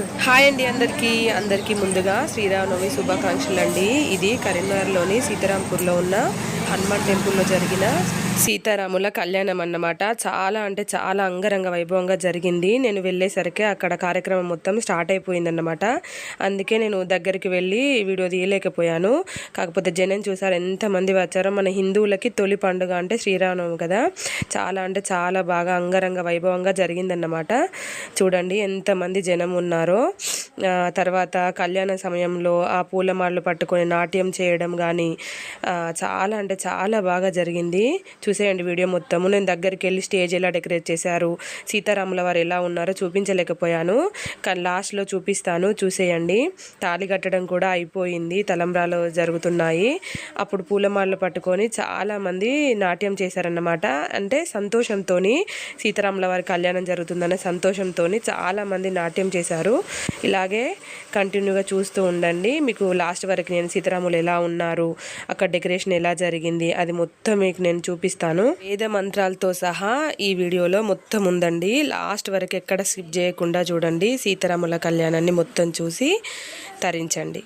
వస్తుంది హాయ్ అండి అందరికీ. అందరికీ ముందుగా శ్రీరామనవమి శుభాకాంక్షలు అండి ఇది కరీంనగర్లోని సీతారాంపూర్లో ఉన్న హనుమాన్ టెంపుల్లో జరిగిన సీతారాముల కళ్యాణం అన్నమాట. చాలా అంటే చాలా అంగరంగ వైభవంగా జరిగింది. నేను వెళ్ళేసరికి అక్కడ కార్యక్రమం మొత్తం స్టార్ట్ అయిపోయిందన్నమాట. అందుకే నేను దగ్గరికి వెళ్ళి వీడియో తీయలేకపోయాను. కాకపోతే జనం చూసారు ఎంతమంది వచ్చారో. మన హిందువులకి తొలి పండుగ అంటే శ్రీరామనవమి కదా. చాలా అంటే చాలా బాగా అంగరంగ వైభవంగా జరిగిందన్నమాట. చూడండి ఎంతమంది జనం ఉన్నారో. తర్వాత కళ్యాణ సమయంలో ఆ పూలమాలలు పట్టుకొని నాట్యం చేయడం కానీ చాలా అంటే చాలా బాగా జరిగింది. చూసేయండి వీడియో మొత్తము. నేను దగ్గరికి వెళ్ళి స్టేజ్ ఎలా డెకరేట్ చేశారు సీతారాముల వారు ఎలా ఉన్నారో చూపించలేకపోయాను. కానీ లాస్ట్లో చూపిస్తాను చూసేయండి. తాళి కట్టడం కూడా అయిపోయింది తలంబ్రాలు జరుగుతున్నాయి. అప్పుడు పూలమాలలు పట్టుకొని చాలామంది నాట్యం చేశారన్నమాట. అంటే సంతోషంతో సీతారాముల వారి కళ్యాణం జరుగుతుందనే సంతోషంతో చాలామంది నాట్యం చేశారు. ఇలాగే కంటిన్యూగా చూస్తూ ఉండండి. మీకు లాస్ట్ వరకు నేను సీతారాములు ఎలా ఉన్నారు అక్కడ డెకరేషన్ ఎలా జరిగింది అది మొత్తం మీకు నేను చూపిస్తాను. వేద మంత్రాలతో సహా ఈ వీడియోలో మొత్తం ఉందండి. లాస్ట్ వరకు ఎక్కడ స్కిప్ చేయకుండా చూడండి. సీతారాముల కళ్యాణాన్ని మొత్తం చూసి తరించండి.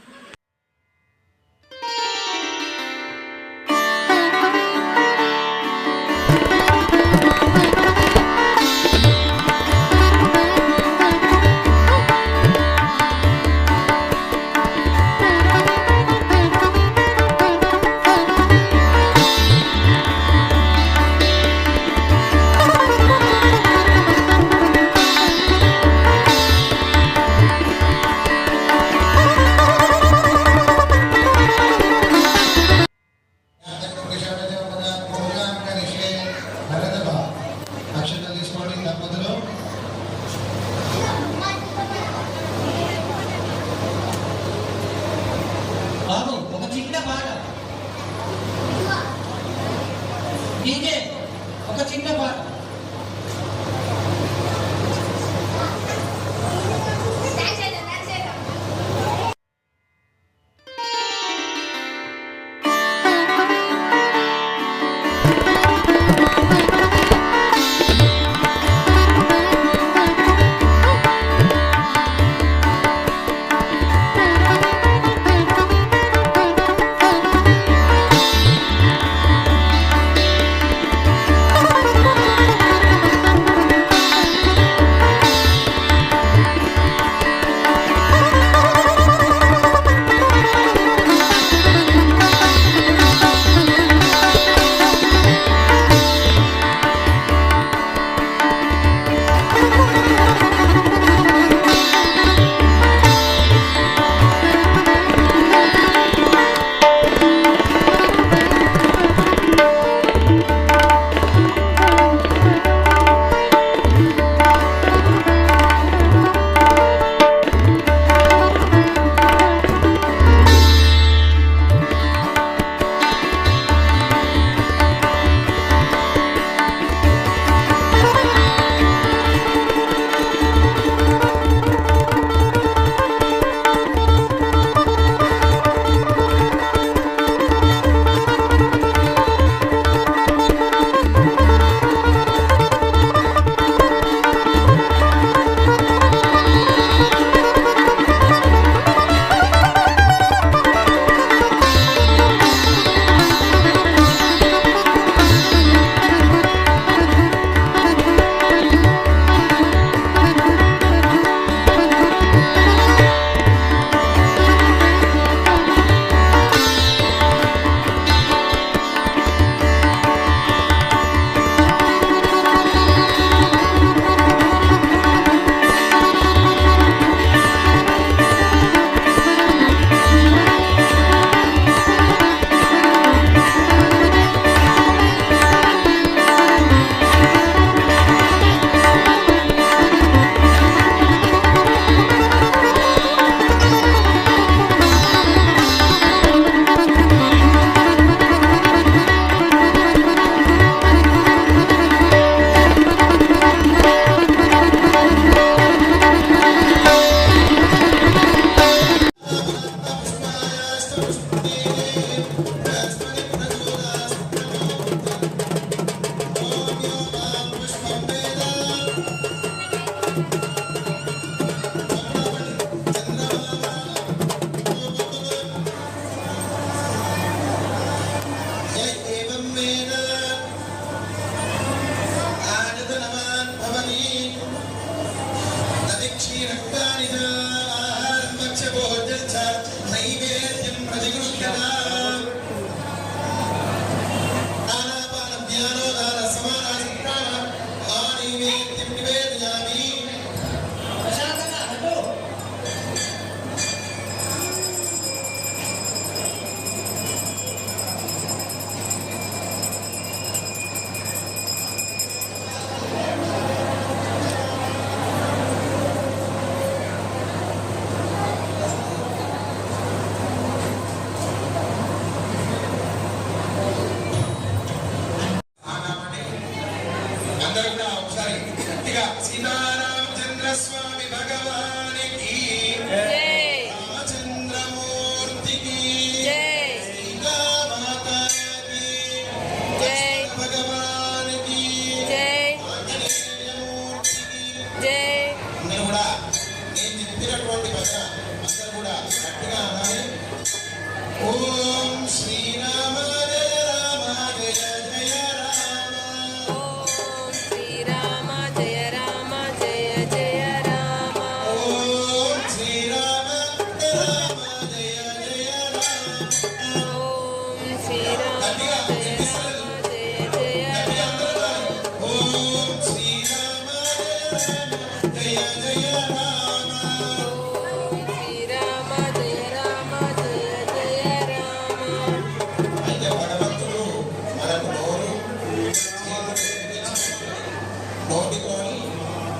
బాగుండిపోవాలి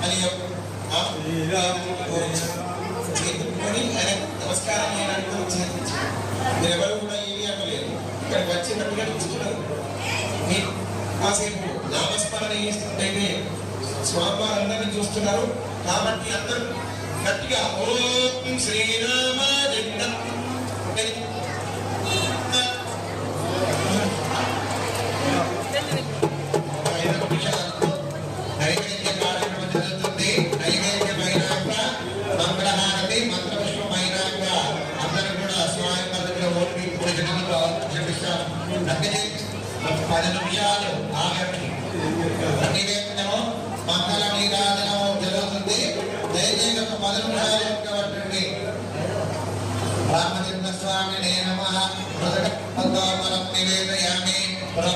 అని ఇలా చేతుకొని ఆయన నమస్కారం అయినట్టు చేతించారు మీరు ఎవరు కూడా ఏమి అనలేదు. ఇక్కడికి వచ్చేటట్టుగా చూస్తున్నారు. కాసేపు నామస్మరణ చేస్తుంటే స్వామివారు అందరినీ చూస్తున్నారు. కాబట్టి అందరూ గట్టిగా ఓం శ్రీరామ бірақ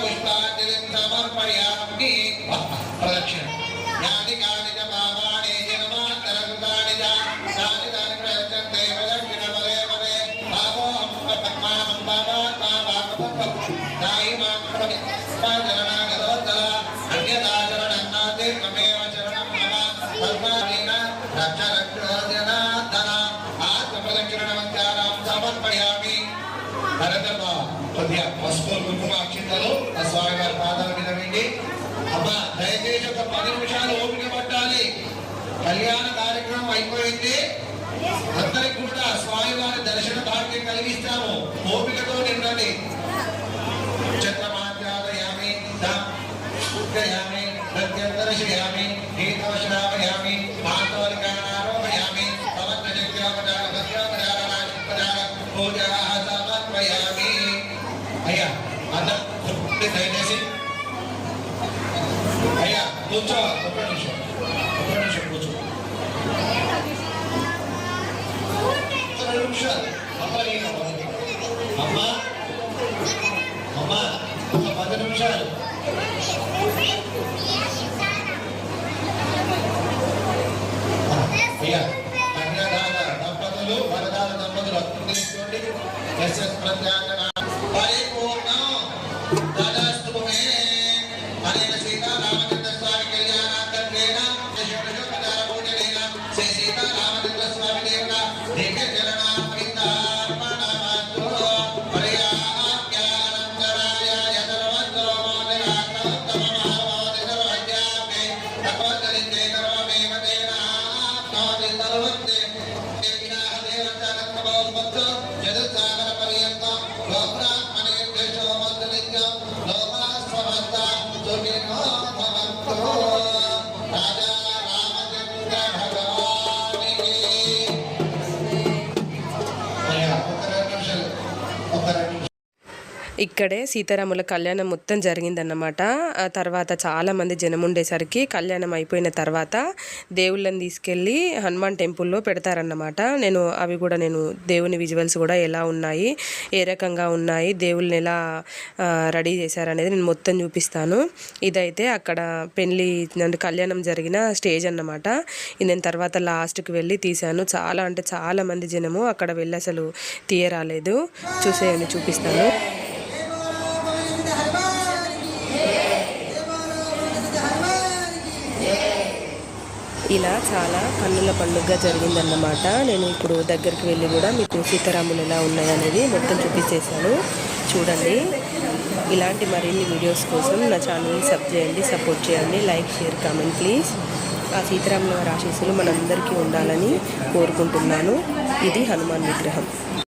మంత్రపుష్పాంజలిం సమర్పయామి ప్రదక్షిణ. యాని కాని చ పాపాని జన్మాంతరకృతాని చ తాని తాని ప్రయచ్చంతే ప్రదక్షిణ పదే పదే. పాపో పద్మానం పాపాత్మా పాపపం నాయి మాం శరణాగతోత్తర అన్యదా శరణన్నాతే మమేవ శరణం మమ పద్మానీన రక్ష రక్షోజనార్దన ఆత్మప్రదక్షిణవంతారాం సమర్పయామి. భరతమ్మ కొద్దిగా పసుపు కుంకుమ అక్షింతలు. ఆ స్వామివారి పాదాల మీద వెండి అబ్బా దయచేసి ఒక పది నిమిషాలు ఓపిక పట్టాలి. కళ్యాణ కార్యక్రమం అయిపోయింది. అందరికి కూడా స్వామివారి దర్శన భాగ్యం కలిగిస్తాము. ఓపికతో నిండండి. చంద్రమాధ్యాదయామి దర్శయామి ప్రత్యందర్శయామి గీతోశ్రావయామి మాతోలికానారోపయామి పవత్రచక్రోపచార సత్యోపచార రాజోపచార పూజా సమర్పయామి అయ్యా అందరూ దయచేసి అయ్యా కూర్చో ఒక్క నిమిషం ఒక్క నిమిషం కూర్చో ఒక్క నిమిషాలు అమ్మ అమ్మా అమ్మా ఒక పది నిమిషాలు అయ్యా కన్యాదాన దంపతులు వరదాన దంపతులు అర్థం తీసుకోండి ఎస్ఎస్ ప్రజ్ఞాన ఇక్కడే సీతారాముల కళ్యాణం మొత్తం జరిగిందన్నమాట. తర్వాత చాలామంది జనం ఉండేసరికి కళ్యాణం అయిపోయిన తర్వాత దేవుళ్ళని తీసుకెళ్ళి హనుమాన్ టెంపుల్లో పెడతారన్నమాట. నేను అవి కూడా నేను దేవుని విజువల్స్ కూడా ఎలా ఉన్నాయి ఏ రకంగా ఉన్నాయి దేవుళ్ళని ఎలా రెడీ చేశారనేది నేను మొత్తం చూపిస్తాను. ఇదైతే అక్కడ పెళ్ళి అంటే కళ్యాణం జరిగిన స్టేజ్ అన్నమాట. నేను తర్వాత లాస్ట్కి వెళ్ళి తీశాను. చాలా అంటే చాలామంది జనము అక్కడ వెళ్ళి అసలు తీయరాలేదు. చూసేయండి చూపిస్తాను. ఇలా చాలా కన్నుల పండుగ జరిగిందన్నమాట. నేను ఇప్పుడు దగ్గరికి వెళ్ళి కూడా మీకు సీతారాములు ఎలా ఉన్నాయనేది మొత్తం చూపించేశాను చూడండి. ఇలాంటి మరిన్ని వీడియోస్ కోసం నా ఛానల్ని సబ్ చేయండి సపోర్ట్ చేయండి లైక్ షేర్ కామెంట్ ప్లీజ్. ఆ సీతారాముల వారి ఆశీస్సులు మనందరికీ ఉండాలని కోరుకుంటున్నాను. ఇది హనుమాన్ విగ్రహం.